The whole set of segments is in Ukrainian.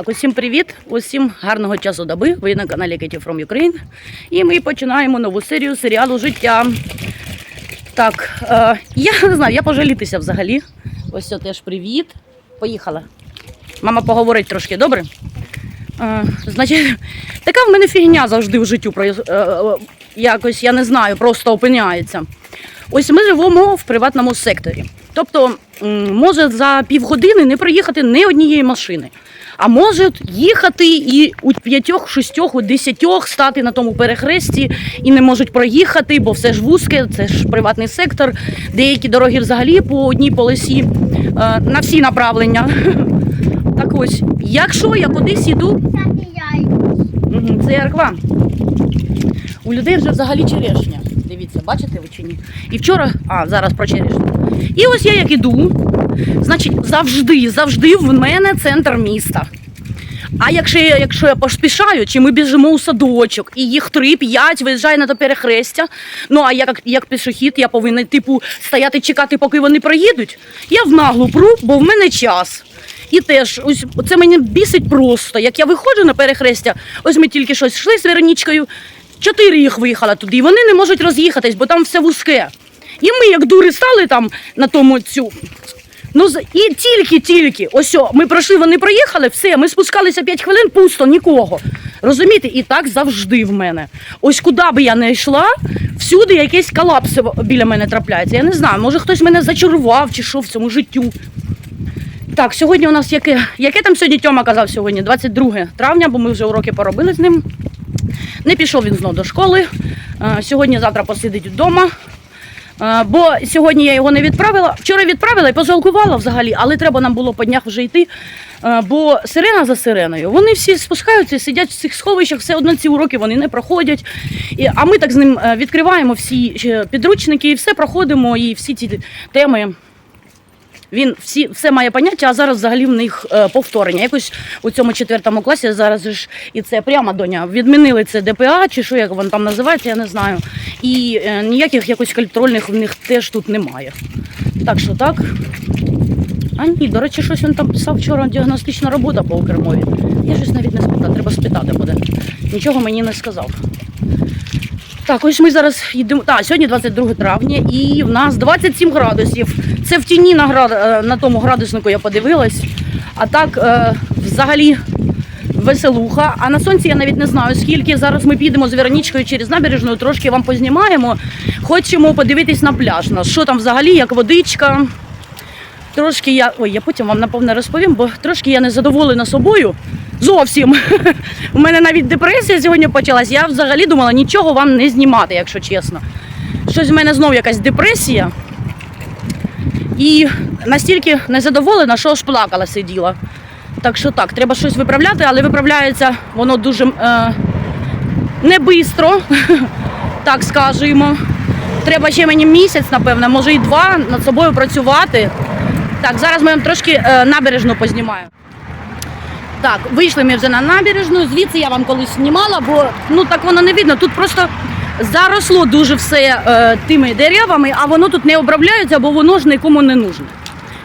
Так, усім привіт, усім гарного часу доби. Ви на каналі Katie from Ukraine. І ми починаємо нову серію серіалу Життя. Так, е, я не знаю, я пожалітися взагалі. Ось це теж привіт. Поїхала. Мама поговорить трошки, добре? Е, значить, така в мене фігня завжди в життю проїз- е, е, якось, я не знаю, просто опиняється. Ось ми живемо в приватному секторі. Тобто, може за півгодини не проїхати ні однієї машини. А може їхати і у п'ятьох, шістьох, у десятьох стати на тому перехресті і не можуть проїхати, бо все ж вузьке, це ж приватний сектор. Деякі дороги взагалі по одній полосі е, на всі направлення. Так ось, якщо я кудись іду, Це ярква. У людей вже взагалі черешня. Дивіться, бачите ви чи ні? І вчора, а зараз про черешню. І ось я як іду, значить, завжди, завжди в мене центр міста. А якщо я, якщо я поспішаю, чи ми біжимо у садочок, і їх три-п'ять виїжджає на то перехрестя. Ну а я як, як пішохід, я повинна типу стояти, чекати, поки вони проїдуть. Я в наглу пру, бо в мене час. І теж ось це мені бісить просто. Як я виходжу на перехрестя, ось ми тільки щось йшли з Веронічкою, чотири їх виїхала туди, і вони не можуть роз'їхатись, бо там все вузьке. І ми, як дури, стали там на тому цю. Ну і тільки-тільки, ось о, ми пройшли, вони проїхали, все, ми спускалися 5 хвилин, пусто, нікого. Розумієте, і так завжди в мене. Ось куди би я не йшла, всюди якийсь колапс біля мене трапляється. Я не знаю, може хтось мене зачарував чи що в цьому життю. Так, сьогодні у нас яке, яке там сьогодні Тьома казав сьогодні? 22 травня, бо ми вже уроки поробили з ним. Не пішов він знов до школи. Е, Сьогодні, завтра посидить вдома. Е, Бо сьогодні я його не відправила. Вчора відправила і пожалкувала взагалі, але треба нам було по днях вже йти. Е, Бо сирена за сиреною. Вони всі спускаються, сидять в цих сховищах, все одно ці уроки вони не проходять. А ми так з ним відкриваємо всі підручники і все проходимо, і всі ці теми. Він всі все має поняття, а зараз взагалі в них е, повторення. Якось у цьому четвертому класі зараз ж і це прямо доня. Відмінили це ДПА чи що як воно там називається, я не знаю. І е, ніяких якось контрольних в них теж тут немає. Так що так. А ні, до речі, щось він там писав вчора діагностична робота по Укрмові. Я щось навіть не спитала, треба спитати буде. Нічого мені не сказав. Так, ось ми зараз їдемо. Так, сьогодні 22 травня і в нас 27 градусів. Це в тіні на, град... е, на тому градуснику я подивилась. А так, е, взагалі, веселуха. А на сонці я навіть не знаю скільки. Зараз ми підемо з Веронічкою через набережну, трошки вам познімаємо. Хочемо подивитись на пляж. наш. Що там взагалі, як водичка. Трошки я. Ой, я потім вам напевне розповім, бо трошки я не задоволена собою. Зовсім. У мене навіть депресія сьогодні почалась. Я взагалі думала нічого вам не знімати, якщо чесно. Щось в мене знов якась депресія. І настільки незадоволена, що аж плакала сиділа. Так що так, треба щось виправляти, але виправляється воно дуже е, не бистро, так скажемо. Треба ще мені місяць, напевно, може і два над собою працювати. Так, зараз ми трошки е, набережну познімаю. Так, вийшли ми вже на набережну. Звідси я вам колись знімала, бо ну так воно не видно. Тут просто заросло дуже все е, тими деревами, а воно тут не обробляється, бо воно ж нікому не нужне.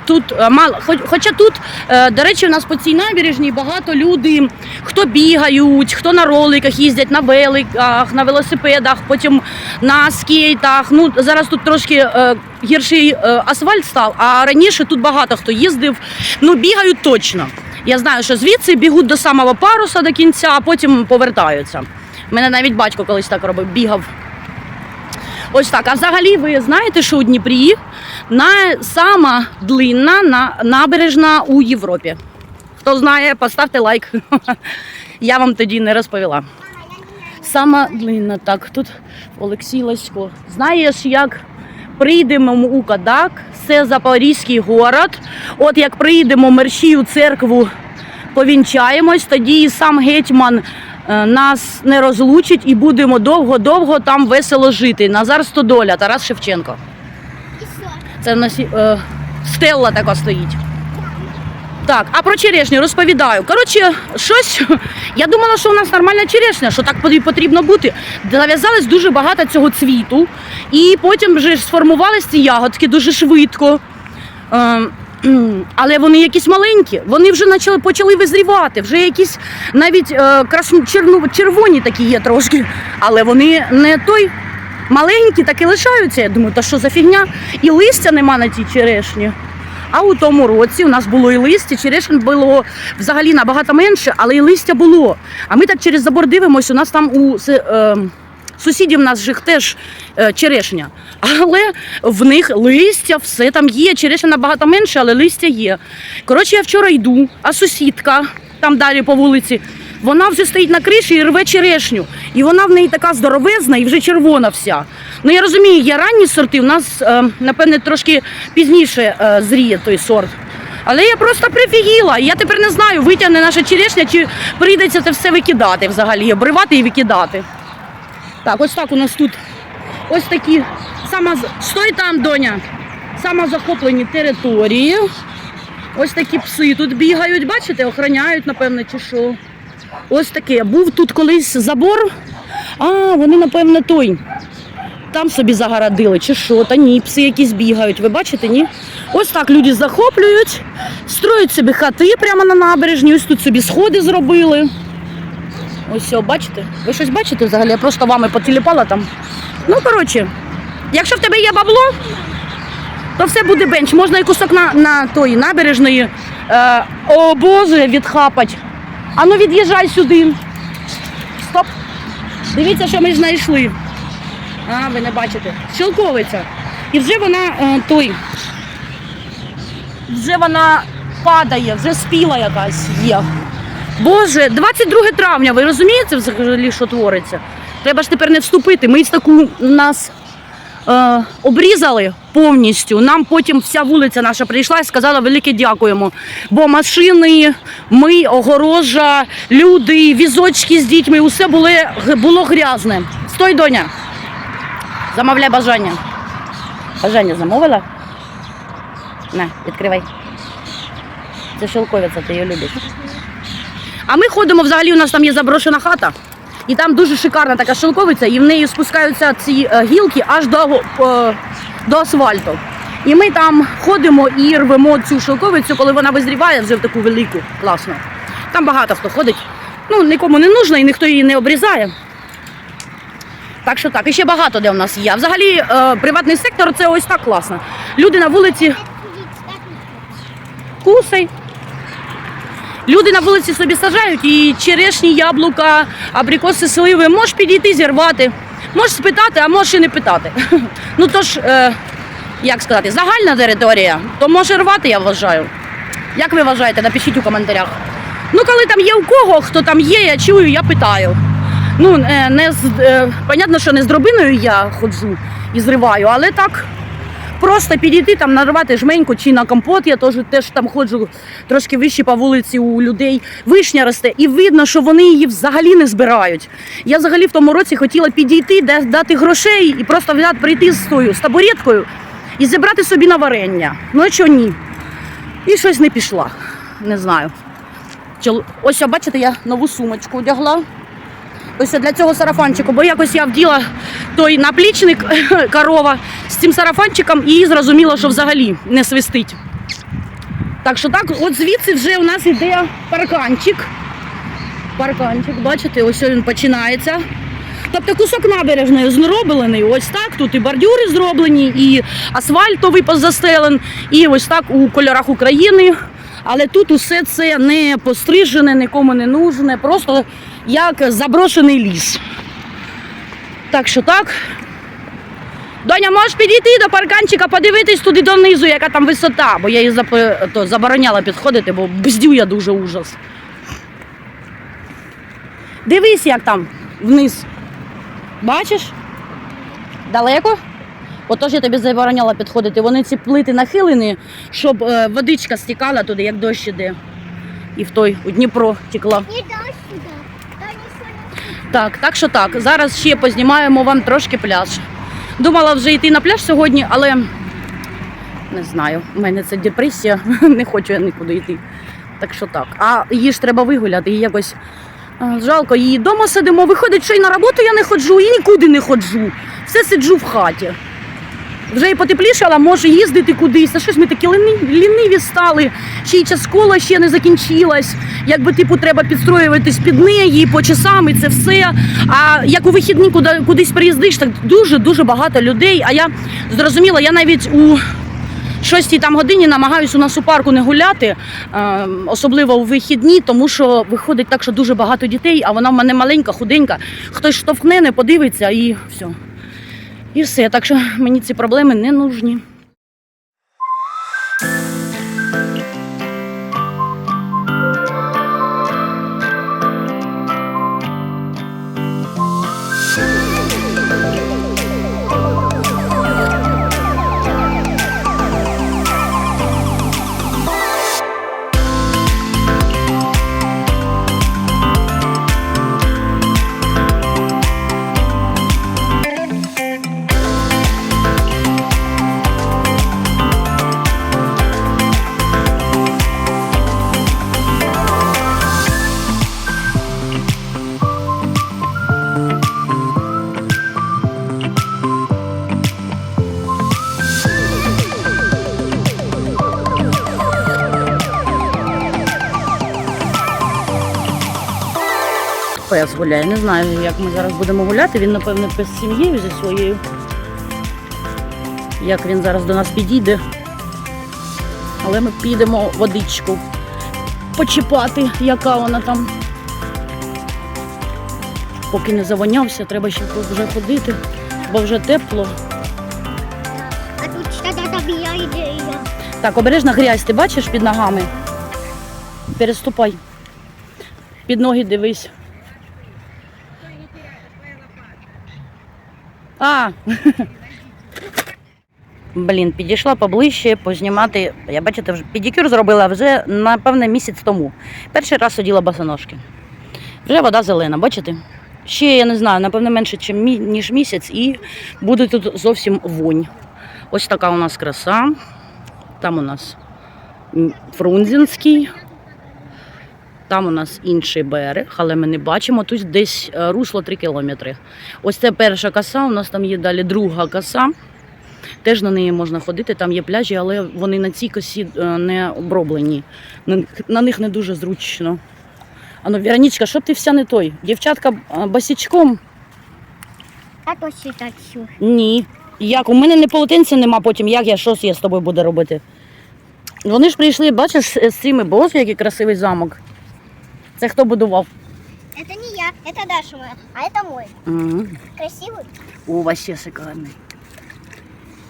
Тут е, мало, хоч, хоча тут, е, до речі, у нас по цій набережній багато люди, хто бігають, хто на роликах їздять, на великах, на велосипедах, потім на скейтах. Ну зараз тут трошки е, гірший асфальт став, а раніше тут багато хто їздив. Ну бігають точно. Я знаю, що звідси бігуть до самого паруса до кінця, а потім повертаються. Мене навіть батько колись так робив, бігав. Ось так. А взагалі ви знаєте, що у Дніпрі на длинна на, набережна у Європі. Хто знає, поставте лайк. Я вам тоді не розповіла. Сама длинна, так, тут Олексій Ласько. Знаєш, як прийдемо у Кадак, це Запорізький город. От як приїдемо Мерщію церкву, повінчаємось, тоді і сам гетьман е, нас не розлучить і будемо довго-довго там весело жити. Назар Стодоля, Тарас Шевченко. Це в нас е, стелла така стоїть. Так, а про черешню розповідаю. Коротше, щось. Я думала, що у нас нормальна черешня, що так потрібно бути. Зав'язалось дуже багато цього цвіту, і потім вже ж сформувалися ці ягодки дуже швидко. Е, але вони якісь маленькі, вони вже почали, почали визрівати, вже якісь навіть е, красно, черну, червоні такі є трошки, але вони не той маленькі, так і лишаються. Я думаю, та що за фігня? І листя нема на тій черешні. А у тому році у нас було і листя, черешень було взагалі набагато менше, але і листя було. А ми так через забор дивимося, у нас там у е, сусідів нас жих теж е, черешня. Але в них листя, все там є. Черешня набагато менше, але листя є. Коротше, я вчора йду, а сусідка там далі по вулиці. Вона вже стоїть на криші і рве черешню. І вона в неї така здоровезна і вже червона вся. Ну я розумію, є ранні сорти, у нас, е, напевне, трошки пізніше е, зріє той сорт. Але я просто прифігіла. Я тепер не знаю, витягне наша черешня, чи прийдеться це все викидати взагалі, обривати і викидати. Так, ось так у нас тут ось такі сама стой там, доня. Самозахоплені території. Ось такі пси тут бігають, бачите, охороняють, напевне, чи що. Ось таке. Був тут колись забор. А, вони, напевне, той. Там собі загородили, чи що, та ні, пси якісь бігають. Ви бачите, ні? Ось так люди захоплюють, строять собі хати прямо на набережні, ось тут собі сходи зробили. Ось все, бачите? Ви щось бачите взагалі? Я просто вами потіліпала там. Ну, коротше, якщо в тебе є бабло, то все буде бенч. Можна і кусок на, на тої набережної. Е, о Боже, відхапать. А ну від'їжджай сюди. Стоп. Дивіться, що ми ж знайшли. А, ви не бачите. Щелковиця. І вже вона е, той. Вже вона падає, вже спіла якась є. Боже, 22 травня, ви розумієте взагалі, що твориться? Треба ж тепер не вступити. Ми таку нас е, обрізали повністю. Нам потім вся вулиця наша прийшла і сказала велике дякуємо. Бо машини, ми, огорожа, люди, візочки з дітьми, усе було, було грязне. Стой, доня. Замовляй бажання. Бажання замовила? На, відкривай. Це шелковиця, ти її любиш. А ми ходимо взагалі, у нас там є заброшена хата, і там дуже шикарна така шелковиця, і в неї спускаються ці е, гілки аж до, е, до асфальту. І ми там ходимо і рвемо цю шелковицю, коли вона визріває вже в таку велику, класно. Там багато хто ходить. Ну, нікому не нужна і ніхто її не обрізає. Так що так, і ще багато де у нас є. Взагалі, е, приватний сектор це ось так класно. Люди на вулиці кусай. Люди на вулиці собі саджають і черешні, яблука, абрикоси, сливи. Можеш підійти зірвати, можеш спитати, а можеш і не питати. Ну то ж, е, як сказати, загальна територія, то може рвати, я вважаю. Як ви вважаєте, напишіть у коментарях. Ну, коли там є у кого, хто там є, я чую, я питаю. Ну, е, не з, е, понятно, що не з дробиною я ходжу і зриваю, але так просто підійти там нарвати жменьку чи на компот. Я теж, теж там ходжу трошки вище по вулиці у людей. Вишня росте, і видно, що вони її взагалі не збирають. Я взагалі в тому році хотіла підійти, дати грошей і просто взяти, прийти з тою з табуреткою і зібрати собі на варення. Ну а чого ні? І щось не пішла. Не знаю. Ось, бачите, я нову сумочку одягла. Ось для цього сарафанчику, бо якось я вділа той наплічник корова з цим сарафанчиком і зрозуміла, що взагалі не свистить. Так що так, от звідси вже у нас іде парканчик. Парканчик, бачите, ось він починається. Тобто кусок набережної зроблений, ось так. Тут і бордюри зроблені, і асфальтовий позастелен, і ось так у кольорах України. Але тут усе це не пострижене, нікому не нужне, просто як заброшений ліс. Так що так. Доня, можеш підійти до парканчика, подивитись туди донизу, яка там висота, бо я її зап- то, забороняла підходити, бо бздю я дуже ужас. Дивись, як там вниз. Бачиш? Далеко? Отож я тобі забороняла підходити. Вони ці плити нахилені, щоб е, водичка стікала туди, як дощ іде. І в той у Дніпро текла. Не дождь сюда. Да не Так, так що так. Зараз ще познімаємо вам трошки пляж. Думала вже йти на пляж сьогодні, але не знаю. У мене це депресія, не хочу я нікуди йти. Так що так. А її ж треба вигуляти. І якось жалко, її вдома сидимо. Виходить, що і на роботу я не ходжу, і нікуди не ходжу. Все сиджу в хаті. Вже і потеплішала, може їздити кудись. А щось ми такі ліниві стали. Ще й час школа ще не закінчилась. Якби типу треба підстроюватись під неї по часам і це все. А як у вихідні куди, кудись приїздиш, так дуже дуже багато людей. А я зрозуміла, я навіть у шостій там годині намагаюся у нас у парку не гуляти, е, особливо у вихідні, тому що виходить так, що дуже багато дітей, а вона в мене маленька, худенька. Хтось штовхне, не подивиться і все. І все. Так що мені ці проблеми не нужні. Пес гуляє. Не знаю, як ми зараз будемо гуляти. Він, напевно, пес з сім'єю зі своєю. Як він зараз до нас підійде. Але ми підемо водичку почіпати, яка вона там. Поки не завонявся, треба ще вже ходити, бо вже тепло. А тут что-то. Так, обережно грязь, ти бачиш під ногами? Переступай. Під ноги дивись. А. Блін, підійшла поближче познімати. Я бачите, вже педикюр зробила вже напевне місяць тому. Перший раз оділа босоножки. Вже вода зелена, бачите? Ще я не знаю, напевно, менше, ніж місяць, і буде тут зовсім вонь. Ось така у нас краса. Там у нас Фрунзенський. Там у нас інший берег, але ми не бачимо. Тут десь е, русло 3 кілометри. Ось це перша коса, у нас там є далі друга коса. Теж на неї можна ходити, там є пляжі, але вони на цій косі е, не оброблені. На, них не дуже зручно. Ану, Веронічка, що ти вся не той? Дівчатка е, босічком? А то все. Ні. Як? У мене не полотенця нема потім, як я щось я з тобою буду робити. Вони ж прийшли, бачиш, з цими боже, який красивий замок. Це хто будував? Это не я, это Даша моя, а это мой. Угу. Красивый? О, вообще шикарний.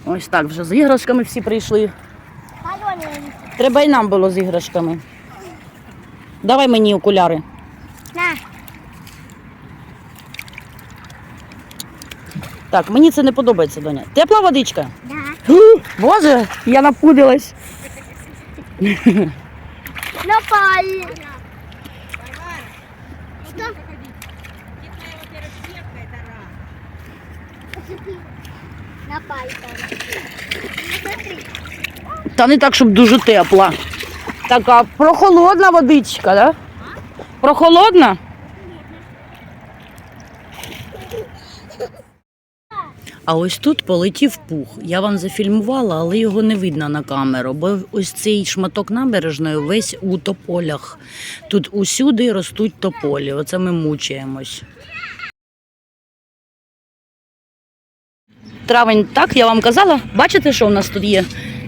Ось так, вже з іграшками всі прийшли. Алена, Треба і нам було з іграшками. Давай мені окуляри. на. Так, мені це не подобається, доня. Тепла водичка? Да. Фу, Боже, я напудилась. Напали. Та не так, щоб дуже тепла. Така прохолодна водичка, да? Прохолодна? А ось тут полетів пух. Я вам зафільмувала, але його не видно на камеру, бо ось цей шматок набережної весь у тополях. Тут усюди ростуть тополі. Оце ми мучаємось. Травень, так, я вам казала. Бачите, що у нас тут є?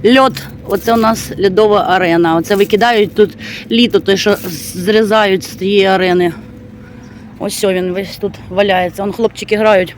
Льод. Оце у нас льодова арена. Оце викидають тут літо, те, що зрізають з тієї арени. Ось він весь тут валяється. Вон хлопчики грають.